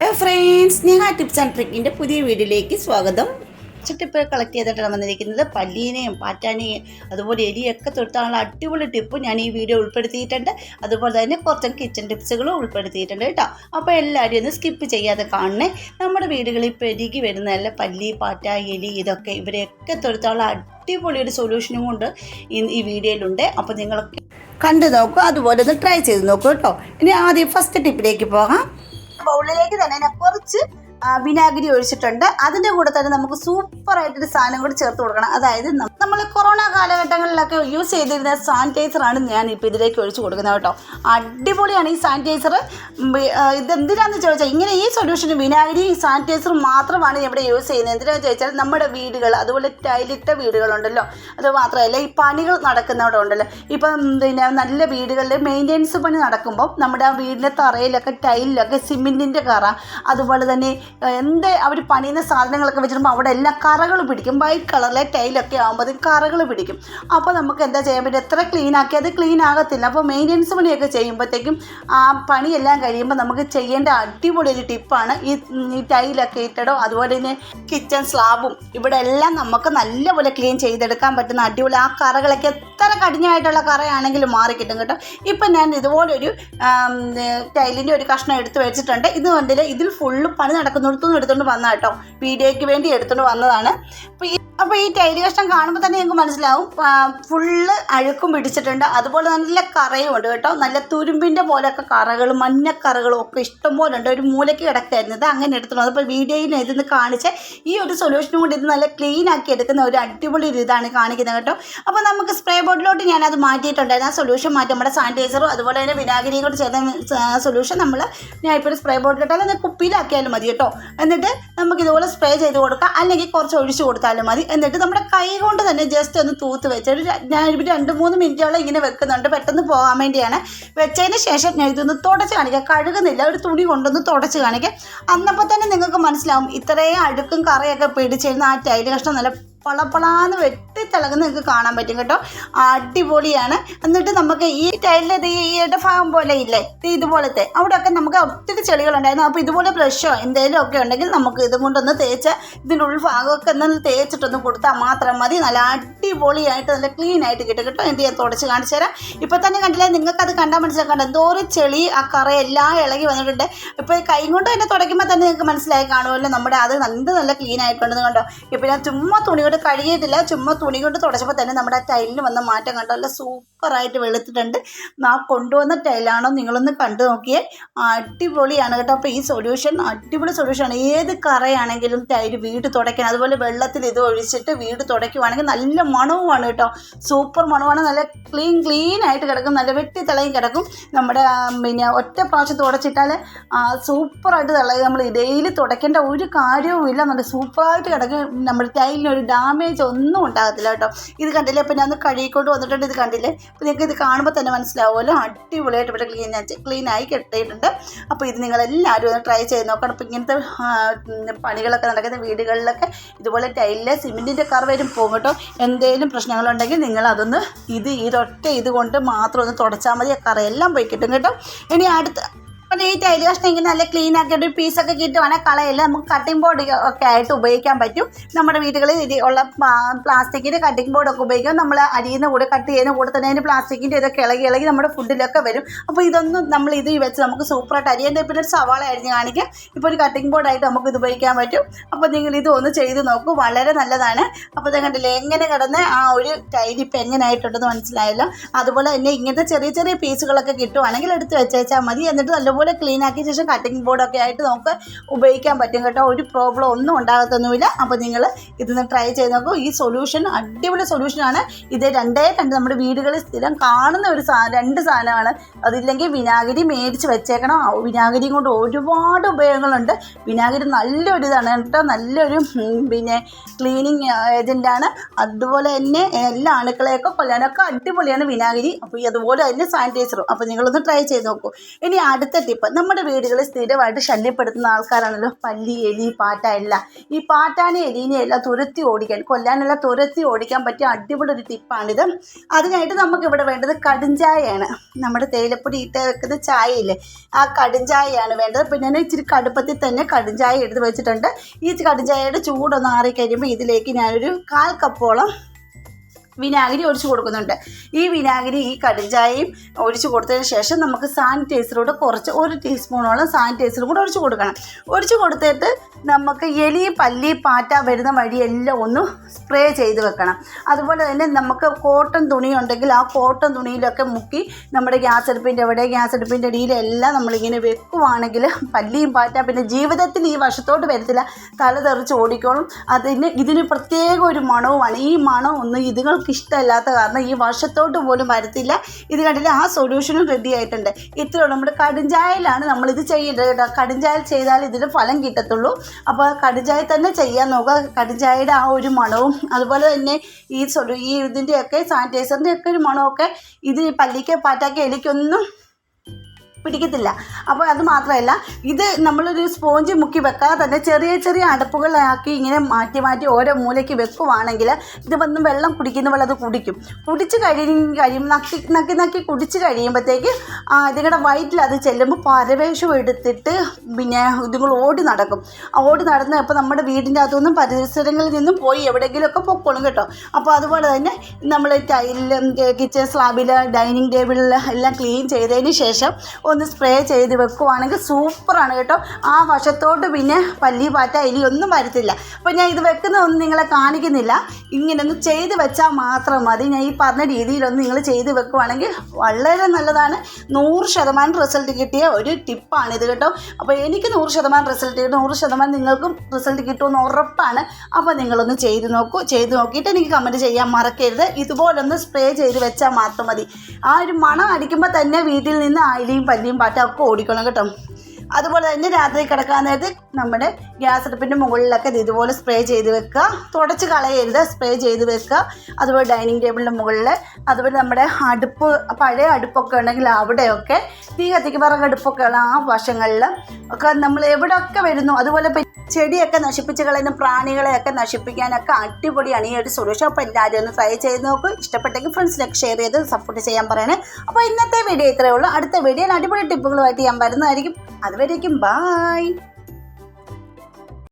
Hello friends Sneha tips and ട്രിക്കിന്റെ പുതിയ വീഡിയോയിലേക്ക് സ്വാഗതം. ചുറ്റിപ്പോൾ കളക്ട് ചെയ്തിട്ടാണ് വന്നിരിക്കുന്നത്. പല്ലീനെയും പാറ്റാനെയും അതുപോലെ എലിയൊക്കെ തൊട്ടാനുള്ള അടിപൊളി ടിപ്പ് ഞാൻ ഈ വീഡിയോ ഉൾപ്പെടുത്തിയിട്ടുണ്ട്. അതുപോലെ തന്നെ കുറച്ച് കിച്ചൺ ടിപ്സുകളും ഉൾപ്പെടുത്തിയിട്ടുണ്ട് കേട്ടോ. അപ്പോൾ എല്ലാവരും ഒന്ന് സ്കിപ്പ് ചെയ്യാതെ കാണണേ. നമ്മുടെ വീടുകളിൽ പെരുകി വരുന്ന നല്ല പല്ലി പാറ്റ എലി ഇതൊക്കെ ഇവരെയൊക്കെ തൊടുത്താനുള്ള അടിപൊളി ഒരു സൊല്യൂഷനും കൊണ്ട് ഈ വീഡിയോയിലുണ്ട്. അപ്പോൾ നിങ്ങളൊക്കെ കണ്ടു നോക്കും. അതുപോലെ ഒന്ന് ട്രൈ ചെയ്ത് നോക്കൂ കേട്ടോ. ഇനി ആദ്യം ഫസ്റ്റ് ടിപ്പിലേക്ക് പോകാം. ബൗളിലേക്ക് തന്നെ കുറച്ച് വിനാഗിരി ഒഴിച്ചിട്ടുണ്ട്. അതിന്റെ കൂടെ തന്നെ നമുക്ക് സൂപ്പർ ആയിട്ടൊരു സാധനം കൂടി ചേർത്ത് കൊടുക്കണം. അതായത് നമ്മൾ കൊറോണ കാലഘട്ടങ്ങളിലൊക്കെ യൂസ് ചെയ്തിരുന്ന സാനിറ്റൈസറാണ് ഞാൻ ഇപ്പോൾ ഇതിലേക്ക് ഒഴിച്ചു കൊടുക്കുന്നത് കേട്ടോ. അടിപൊളിയാണ് ഈ സാനിറ്റൈസർ ഇതെന്തിനാണെന്ന് ചോദിച്ചാൽ ഇങ്ങനെ ഈ സൊല്യൂഷൻ വിനാഗിരി സാനിറ്റൈസർ മാത്രമാണ് ഇവിടെ യൂസ് ചെയ്യുന്നത്. എന്തിനാണെന്ന് ചോദിച്ചാൽ നമ്മുടെ വീടുകൾ അതുപോലെ ടൈലിട്ട വീടുകളുണ്ടല്ലോ. അത് മാത്രമല്ല ഈ പണികൾ നടക്കുന്നവിടെ ഉണ്ടല്ലോ. ഇപ്പം പിന്നെ നല്ല വീടുകളിൽ മെയിന്റെനൻസ് പണി നടക്കുമ്പോൾ നമ്മുടെ ആ വീടിന്റെ തറയിലൊക്കെ ടൈലിലൊക്കെ സിമെന്റിന്റെ കറ അതുപോലെ തന്നെ എന്ത് അവർ പണിയുന്ന സാധനങ്ങളൊക്കെ വെച്ചിട്ടുമ്പോൾ അവിടെ എല്ലാം കറകൾ പിടിക്കും. വൈറ്റ് കളറിലെ ടൈലൊക്കെ ആകുമ്പോൾ കറകൾ പിടിക്കും. അപ്പോൾ നമുക്ക് എന്താ ചെയ്യാൻ പറ്റും എത്ര ക്ലീൻ ആക്കി അത് ക്ലീൻ ആകത്തില്ല. അപ്പോൾ മെയിന്റെനൻസ് പണിയൊക്കെ ചെയ്യുമ്പോഴത്തേക്കും ആ പണിയെല്ലാം കഴിയുമ്പോൾ നമുക്ക് ചെയ്യേണ്ട അടിപൊളി ഒരു ടിപ്പാണ് ഈ ഈ ടൈലൊക്കെ ഇട്ടടോ. അതുപോലെ തന്നെ കിച്ചൺ സ്ലാബും ഇവിടെ എല്ലാം നമുക്ക് നല്ലപോലെ ക്ലീൻ ചെയ്തെടുക്കാൻ പറ്റുന്ന അടിപൊളി ആ കറകളൊക്കെ എത്ര കഠിനമായിട്ടുള്ള കറയാണെങ്കിലും മാറി കിട്ടും ഇപ്പം ഞാൻ ഇതുപോലൊരു ടൈലിന്റെ ഒരു കഷ്ണം എടുത്ത് വെച്ചിട്ടുണ്ട്. ഇത് കണ്ടില്ല ഇതിൽ ഫുള്ള് പണി നടക്കുന്നിടത്തുനിന്ന് എടുത്തുകൊണ്ട് വന്ന കേട്ടോ. വീഡിയോയ്ക്ക് വേണ്ടി എടുത്തുകൊണ്ട് വന്നതാണ്. അപ്പോൾ ഈ അപ്പോൾ ഈ തൈര് കഷ്ണം കാണുമ്പോൾ തന്നെ ഞങ്ങൾക്ക് മനസ്സിലാവും. ഫുള്ള് അഴുക്കും പിടിച്ചിട്ടുണ്ട്. അതുപോലെ നല്ല കറയും ഉണ്ട് കേട്ടോ. നല്ല തുരുമ്പിന്റെ പോലെയൊക്കെ കറകൾ മഞ്ഞക്കറകളും ഒക്കെ ഇഷ്ടംപോലെ ഉണ്ട്. ഒരു മൂലയ്ക്ക് കിടക്കായിരുന്നത് അങ്ങനെ എടുത്തു അപ്പോൾ വീഡിയോയിൽ ഇതിന്ന് കാണിച്ച് ഈ ഒരു സൊല്യൂഷനും കൊണ്ട് ഇത് നല്ല ക്ലീൻ ആക്കി എടുക്കുന്ന ഒരു അടിപൊളി ഒരു ഇതാണ് കാണിക്കുന്നത് കേട്ടോ. അപ്പോൾ നമുക്ക് സ്പ്രേ ബോട്ടിലോട്ട് ഞാനത് മാറ്റിയിട്ടുണ്ടായിരുന്നു. ആ സൊല്യൂഷൻ മാറ്റി നമ്മുടെ സാനിറ്റൈസറും അതുപോലെ തന്നെ വിനാഗിരിയും കൂടി ചേർന്ന സൊല്യൂഷൻ നമ്മൾ ഞാൻ ഇപ്പോൾ ഒരു സ്പ്രേ ബോട്ടിലിട്ടാൽ അത് കുപ്പിയിലാക്കിയാലും മതി കേട്ടോ. എന്നിട്ട് നമുക്ക് ഇതുപോലെ സ്പ്രേ ചെയ്ത് കൊടുക്കാം. അല്ലെങ്കിൽ കുറച്ച് ഒഴിച്ചു കൊടുത്താലും മതി. എന്നിട്ട് നമ്മുടെ കൈ കൊണ്ട് തന്നെ ജസ്റ്റ് ഒന്ന് തൂത്ത് വെച്ച്. ഒരു ര- ഞാൻ ഒരു രണ്ട് മൂന്ന് മിനിറ്റോളം ഇങ്ങനെ വെക്കുന്നുണ്ട്. പെട്ടെന്ന് പോകാൻ വേണ്ടിയാണ്. വെച്ചതിന് ശേഷം ഞാൻ ഇതൊന്ന് തുടച്ച് കാണിക്കാം. കഴുകുന്നില്ല. ഒരു തുണി കൊണ്ടൊന്ന് തുടച്ച് കാണിക്കാം. അന്നപ്പോൾ തന്നെ നിങ്ങൾക്ക് മനസ്സിലാവും. ഇത്രയും അഴുക്കും കറയൊക്കെ പിടിച്ചിരുന്ന ആ ടൈൽ കഷ്ണം നല്ല പളപ്പളാന്ന് വെട്ടിത്തിളങ്ങുന്ന നിങ്ങൾക്ക് കാണാൻ പറ്റും കേട്ടോ. അടിപൊളിയാണ്. എന്നിട്ട് നമുക്ക് ഈ ടൈലിന്റെ ഈ ഇടഭാഗം പോലെ ഇല്ലേ? ഇത് ഇതുപോലത്തെ. അവിടെയൊക്കെ നമുക്ക് ഒത്തിരി ചെളികളുണ്ടായിരുന്നു അപ്പോൾ ഇതുപോലെ ബ്രഷോ എന്തെങ്കിലും ഒക്കെ ഉണ്ടെങ്കിൽ നമുക്ക് ഇതും കൊണ്ടൊന്ന് തേച്ച് ഇതിന്റെ ഉൾഭാഗമൊക്കെ ഒന്ന് തേച്ചിട്ടൊന്ന് കൊടുത്താൽ മാത്രം മതി. നല്ല അടിപൊളിയായിട്ട് നല്ല ക്ലീൻ ആയിട്ട് കിട്ടും കേട്ടോ. എന്ത് ചെയ്യാൻ തുടച്ച് കാണിച്ചു തരാം. ഇപ്പോൾ തന്നെ കണ്ടില്ലേ? നിങ്ങൾക്ക് അത് കണ്ടാൽ മനസ്സിലാക്കണ്ട എന്തോരം ചെളി ആ കറ എല്ലാം ഇളകി വന്നിട്ടുണ്ട്. ഇപ്പോൾ കൈ കൊണ്ട് തന്നെ തുടയ്ക്കുമ്പോൾ തന്നെ നിങ്ങൾക്ക് മനസ്സിലായി കാണുമല്ലോ. നമ്മുടെ അത് നല്ല നല്ല ക്ലീൻ ആയിട്ടുണ്ടെന്ന് കണ്ടോ? ഇപ്പോൾ ഞാൻ ചുമ്മാ തുണി കൊണ്ട് കഴുകിയിട്ടില്ല ചുമ്മാ തുണി കൊണ്ട് തുടച്ചപ്പോൾ തന്നെ നമ്മുടെ ടൈലിന് വന്ന മാറ്റം കണ്ടോ? നല്ല സൂപ്പറായിട്ട് വെളുത്തിട്ടുണ്ട്. ആ കൊണ്ടുവന്ന ടൈലാണോ നിങ്ങളൊന്ന് കണ്ടു നോക്കിയേ. അടിപൊളിയാണ് കേട്ടോ. അപ്പോൾ ഈ സൊല്യൂഷൻ അടിപൊളി സൊല്യൂഷനാണ് ഏത് കറയാണെങ്കിലും ടൈൽ വീട് തുടയ്ക്കണം. അതുപോലെ വെള്ളത്തിൽ ഇത് ഒഴിച്ചിട്ട് വീട് തുടയ്ക്കുവാണെങ്കിൽ നല്ല മണവുമാണ് കേട്ടോ. സൂപ്പർ മണമാണ് നല്ല ക്ലീൻ ക്ലീൻ ആയിട്ട് കിടക്കും. നല്ല വെട്ടി തിളയും കിടക്കും. നമ്മുടെ ആ, പിന്നെ ഒറ്റ പ്രാവശ്യം തുടച്ചിട്ടാൽ സൂപ്പറായിട്ട് തിളയും നമ്മൾ ഡെയിലി തുടയ്ക്കേണ്ട ഒരു കാര്യവും ഇല്ല നല്ല സൂപ്പറായിട്ട് കിടക്കും. നമ്മുടെ ടൈലിന് ഒരു ഡാമേജ് ഒന്നും ഉണ്ടാകത്തില്ല കേട്ടോ. ഇത് കണ്ടില്ലേ? പിന്നെ അന്ന് കഴുകിക്കൊണ്ട് വന്നിട്ടുണ്ട്. ഇത് കണ്ടില്ലേ? അപ്പോൾ നിങ്ങൾക്ക് ഇത് കാണുമ്പോൾ തന്നെ മനസ്സിലാവുമല്ലോ അടിപൊളിയായിട്ട് ഇവിടെ ക്ലീൻ ക്ലീൻ ആയി കിട്ടിയിട്ടുണ്ട്. അപ്പോൾ ഇത് നിങ്ങളെല്ലാവരും ഒന്ന് ട്രൈ ചെയ്ത് നോക്കണം. അപ്പോൾ ഇങ്ങനത്തെ പണികളൊക്കെ നടക്കുന്ന വീടുകളിലൊക്കെ ഇതുപോലെ ടൈലിലെ സിമെന്റിന്റെ കറ വരും പോകും കേട്ടോ. എന്തെങ്കിലും പ്രശ്നങ്ങളുണ്ടെങ്കിൽ നിങ്ങൾ അതൊന്ന് ഇത് ഇതൊറ്റ ഇത് കൊണ്ട് മാത്രം ഒന്ന് തുടച്ചാൽ മതി. ആ കറയെല്ലാം പോയി കിട്ടും കേട്ടോ. ഇനി അടുത്ത അപ്പോൾ ഈ തൈര് കഷ്ണം ഇങ്ങനെ നല്ല ക്ലീൻ ആക്കിയിട്ട് ഒരു പീസൊക്കെ കിട്ടുവാണെങ്കിൽ കളയില്ല നമുക്ക് കട്ടിംഗ് ബോർഡ് ഒക്കെ ആയിട്ട് ഉപയോഗിക്കാൻ പറ്റും. നമ്മുടെ വീടുകളിൽ ഇത് ഉള്ള പ്ലാസ്റ്റിക്കിന്റെ കട്ടിംഗ് ബോർഡൊക്കെ ഉപയോഗിക്കാം നമ്മൾ അരിയുന്ന കൂടെ കട്ട് ചെയ്യുന്ന കൂടെ തന്നെ അതിന്റെ പ്ലാസ്റ്റിക്കിന്റെ ഇതൊക്കെ ഇളകി ഇളകി നമ്മുടെ ഫുഡിലൊക്കെ വരും. അപ്പോൾ ഇതൊന്നും നമ്മൾ ഇത് വെച്ച് നമുക്ക് സൂപ്പറായിട്ട് അരിയേണ്ട പിന്നെ ഒരു സവാള അരിഞ്ഞ് കാണിക്കാം. ഇപ്പോൾ ഒരു കട്ടിംഗ് ബോർഡായിട്ട് നമുക്ക് ഇത് ഉപയോഗിക്കാൻ പറ്റും. അപ്പോൾ നിങ്ങൾ ഇത് ഒന്ന് ചെയ്ത് നോക്കൂ. വളരെ നല്ലതാണ്. അപ്പോൾ ഇത് കണ്ടില്ലേ എങ്ങനെ കിടന്ന് ആ ഒരു ടൈൽ ഇപ്പം എങ്ങനെയായിട്ടുണ്ടെന്ന് മനസ്സിലായല്ലോ. അതുപോലെ തന്നെ ഇങ്ങനത്തെ ചെറിയ ചെറിയ പീസുകളൊക്കെ കിട്ടുവാണെങ്കിൽ എടുത്ത് വെച്ചേച്ചാൽ മതി. എന്നിട്ട് നല്ലപോലെ ക്ലീൻ ആക്കിയ ശേഷം കട്ടിംഗ് ബോർഡൊക്കെ ആയിട്ട് നമുക്ക് ഉപയോഗിക്കാൻ പറ്റും കേട്ടോ. ഒരു പ്രോബ്ലം ഒന്നും ഉണ്ടാകത്തൊന്നുമില്ല. അപ്പോൾ നിങ്ങൾ ഇതൊന്ന് ട്രൈ ചെയ്ത് നോക്കൂ. ഈ സൊല്യൂഷൻ അടിപൊളി സൊല്യൂഷനാണ് ഇത് രണ്ടേ രണ്ട് നമ്മുടെ വീടുകളിൽ സ്ഥിരം കാണുന്ന ഒരു സാ രണ്ട് സാധനമാണ്. അതില്ലെങ്കിൽ വിനാഗിരി മേടിച്ച് വെച്ചേക്കണം. വിനാഗിരിയും കൊണ്ട് ഒരുപാട് ഉപയോഗങ്ങളുണ്ട്. വിനാഗിരി നല്ലൊരു ഇതാണ് കേട്ടോ. നല്ലൊരു പിന്നെ ക്ലീനിങ് ഏജന്റാണ് അതുപോലെ തന്നെ എല്ലാ അണുക്കളെയൊക്കെ കൊല്ലാനൊക്കെ അടിപൊളിയാണ് വിനാഗിരി. അപ്പോൾ ഈ അതുപോലെ തന്നെ സാനിറ്റൈസറും അപ്പോൾ നിങ്ങളൊന്ന് ട്രൈ ചെയ്ത് നോക്കൂ. ഇനി അടുത്ത ടിപ്പ് നമ്മുടെ വീടുകളിൽ സ്ഥിരമായിട്ട് ശല്യപ്പെടുത്തുന്ന ആൾക്കാരാണല്ലോ. പല്ലി എലി പാറ്റ എല്ലാം. ഈ പാറ്റാനെ എലിനെ എല്ലാം തുരത്തി ഓടിക്കാൻ കൊല്ലാനെല്ലാം തുരത്തി ഓടിക്കാൻ പറ്റിയ അടിപൊളി ഒരു ടിപ്പാണിത്. അതിനായിട്ട് നമുക്കിവിടെ വേണ്ടത് കടുംചായയാണ് നമ്മുടെ തേയിലപ്പൊടി ഇട്ട് വെക്കുന്ന ചായയില്ലേ ആ കടുംചായയാണ് വേണ്ടത്. പിന്നെ ഇച്ചിരി കടുപ്പത്തിൽ തന്നെ കടുംചായ എടുത്ത് വെച്ചിട്ടുണ്ട്. ഈ കടുംചായയുടെ ചൂടൊന്ന് ആറിക്കഴിയുമ്പോൾ ഇതിലേക്ക് ഞാനൊരു കാൽ കപ്പോളം വിനാഗിരി ഒഴിച്ചു കൊടുക്കുന്നുണ്ട്. ഈ വിനാഗിരി ഈ കടിഞ്ചായയും ഒഴിച്ചു കൊടുത്തതിന് ശേഷം നമുക്ക് സാനിറ്റൈസറോട് കുറച്ച് ഒരു ടീസ്പൂണോളം സാനിറ്റൈസറും കൂടെ ഒഴിച്ചു കൊടുക്കണം. ഒഴിച്ചു കൊടുത്തിട്ട് നമുക്ക് എലി പല്ലി പാറ്റ വരുന്ന വഴിയെല്ലാം ഒന്ന് സ്പ്രേ ചെയ്ത് വെക്കണം. അതുപോലെ തന്നെ നമുക്ക് കോട്ടൺ തുണി ഉണ്ടെങ്കിൽ ആ കോട്ടൺ തുണിയിലൊക്കെ മുക്കി നമ്മുടെ ഗ്യാസ് അടുപ്പിന്റെ അവിടെ ഗ്യാസ് അടുപ്പിന്റെ അടിയിലെല്ലാം നമ്മളിങ്ങനെ വെക്കുവാണെങ്കിൽ പല്ലിയും പാറ്റ പിന്നെ ജീവിതത്തിൽ ഈ വശത്തോട്ട് വരത്തില്ല. തല തെറിച്ച് ഓടിക്കോളും. അതിന് ഇതിന് പ്രത്യേക ഒരു മണവുമാണ്. ഈ മണം ഒന്നും ഇതുങ്ങൾക്ക് ഇഷ്ടമല്ലാത്ത കാരണം ഈ വർഷത്തോട്ട് പോലും വരത്തില്ല. ഇത് കണ്ടില്ല ആ സൊല്യൂഷനും റെഡി ആയിട്ടുണ്ട്. ഇത്ര നമ്മുടെ കടുംചായയിലാണ് നമ്മളിത് ചെയ്യേണ്ടത് കേട്ടോ. കടുംചായൽ ചെയ്താൽ ഇതിന് ഫലം കിട്ടത്തുള്ളൂ. അപ്പോൾ കടുംചായ തന്നെ ചെയ്യാൻ നോക്കുക. കടുംചായയുടെ ആ ഒരു മണവും അതുപോലെ തന്നെ ഈ സൊല്യൂ ഈ ഇതിന്റെയൊക്കെ സാനിറ്റൈസറിന്റെ ഒക്കെ ഒരു മണമൊക്കെ ഇത് പല്ലിക്ക് പാറ്റാക്കി എലിക്കൊന്നും പിടിക്കത്തില്ല. അപ്പോൾ അത് മാത്രമല്ല ഇത് നമ്മളൊരു സ്പോഞ്ച് മുക്കി വെക്കാതെ തന്നെ ചെറിയ ചെറിയ അടപ്പുകളാക്കി ഇങ്ങനെ മാറ്റി മാറ്റി ഓരോ മൂലയ്ക്ക് വെക്കുവാണെങ്കിൽ ഇത് വന്ന് വെള്ളം കുടിക്കുന്ന പോലെ അത് കുടിക്കും. കുടിച്ച് കഴിഞ്ഞ് കഴിയുമ്പോൾ നക്കി നക്കി നക്കി കുടിച്ച് കഴിയുമ്പോഴത്തേക്ക് ഇതിങ്ങളുടെ വയറ്റിൽ അത് ചെല്ലുമ്പോൾ പരവേഷം എടുത്തിട്ട് പിന്നെ ഇതുങ്ങൾ ഓടി നടക്കും. ഓടി നടന്ന് അപ്പോൾ നമ്മുടെ വീടിന്റെ അകത്തുനിന്നും പരിസരങ്ങളിൽ നിന്നും പോയി എവിടെയെങ്കിലുമൊക്കെ പൊക്കോളും കേട്ടോ. അപ്പോൾ അതുപോലെ തന്നെ നമ്മൾ ടൈലിലും കിച്ചൺ സ്ലാബിൽ ഡൈനിങ് ടേബിളിൽ എല്ലാം ക്ലീൻ ചെയ്തതിന് ശേഷം ഒന്ന് സ്പ്രേ ചെയ്ത് വെക്കുവാണെങ്കിൽ സൂപ്പറാണ് കേട്ടോ. ആ വശത്തോട്ട് പിന്നെ പല്ലി പാറ്റ എലി ഒന്നും വരത്തില്ല. അപ്പോൾ ഞാൻ ഇത് വെക്കുന്നതൊന്നും നിങ്ങളെ കാണിക്കുന്നില്ല. ഇങ്ങനെ ഒന്ന് ചെയ്ത് വെച്ചാൽ മാത്രം മതി. ഞാൻ ഈ പറഞ്ഞ രീതിയിലൊന്ന് നിങ്ങൾ ചെയ്ത് വെക്കുവാണെങ്കിൽ വളരെ നല്ലതാണ്. നൂറ് ശതമാനം റിസൾട്ട് കിട്ടിയ ഒരു ടിപ്പാണ് ഇത് കേട്ടോ. അപ്പോൾ എനിക്ക് നൂറ് ശതമാനം റിസൾട്ട് കിട്ടും നൂറ് ശതമാനം നിങ്ങൾക്കും റിസൾട്ട് കിട്ടുമെന്ന് ഉറപ്പാണ്. അപ്പോൾ നിങ്ങളൊന്ന് ചെയ്ത് നോക്കൂ. ചെയ്ത് നോക്കിയിട്ട് എനിക്ക് കമന്റ് ചെയ്യാൻ മറക്കരുത്. ഇതുപോലൊന്ന് സ്പ്രേ ചെയ്ത് വെച്ചാൽ മാത്രം മതി. ആ ഒരു മണം അടിക്കുമ്പോൾ തന്നെ വീട്ടിൽ നിന്ന് അയിലിയും പല്ലിയും പാറ്റ ഒക്കെ ഓടിക്കണം കേട്ടോ. അതുപോലെ തന്നെ രാത്രി കിടക്കാൻ നേരത്ത് നമ്മുടെ ഗ്യാസ് അടുപ്പിന്റെ മുകളിലൊക്കെ ഇത് ഇതുപോലെ സ്പ്രേ ചെയ്ത് വെക്കുക. തുടച്ച് കളയരുത് സ്പ്രേ ചെയ്ത് വെക്കുക. അതുപോലെ ഡൈനിങ് ടേബിളിന്റെ മുകളിൽ അതുപോലെ നമ്മുടെ അടുപ്പ് പഴയ അടുപ്പൊക്കെ ഉണ്ടെങ്കിൽ അവിടെയൊക്കെ തീ കത്തിക്ക് വിറകടുപ്പൊക്കെ ഉള്ള ആ വശങ്ങളിൽ ഒക്കെ നമ്മൾ എവിടെയൊക്കെ വരുന്നു അതുപോലെ ചെടിയൊക്കെ നശിപ്പിച്ച് കളയുന്ന പ്രാണികളെയൊക്കെ നശിപ്പിക്കാനൊക്കെ അടിപൊളിയാണ് ഈ ഒരു സൊല്യൂഷൻ അപ്പോൾ എല്ലാവരും ഒന്ന് ട്രൈ ചെയ്ത് നോക്കൂ. ഇഷ്ടപ്പെട്ടെങ്കിൽ ഫ്രണ്ട്സിനൊക്കെ ഷെയർ ചെയ്ത് സപ്പോർട്ട് ചെയ്യാൻ പറയണേ. അപ്പോൾ ഇന്നത്തെ വീഡിയോ ഇത്രയേ ഉള്ളൂ. അടുത്ത വീഡിയോയിൽ അടിപൊളി ടിപ്പുകളുമായിട്ട് ഞാൻ വരുന്നതായിരിക്കും. അതുവരേക്കും ബായ്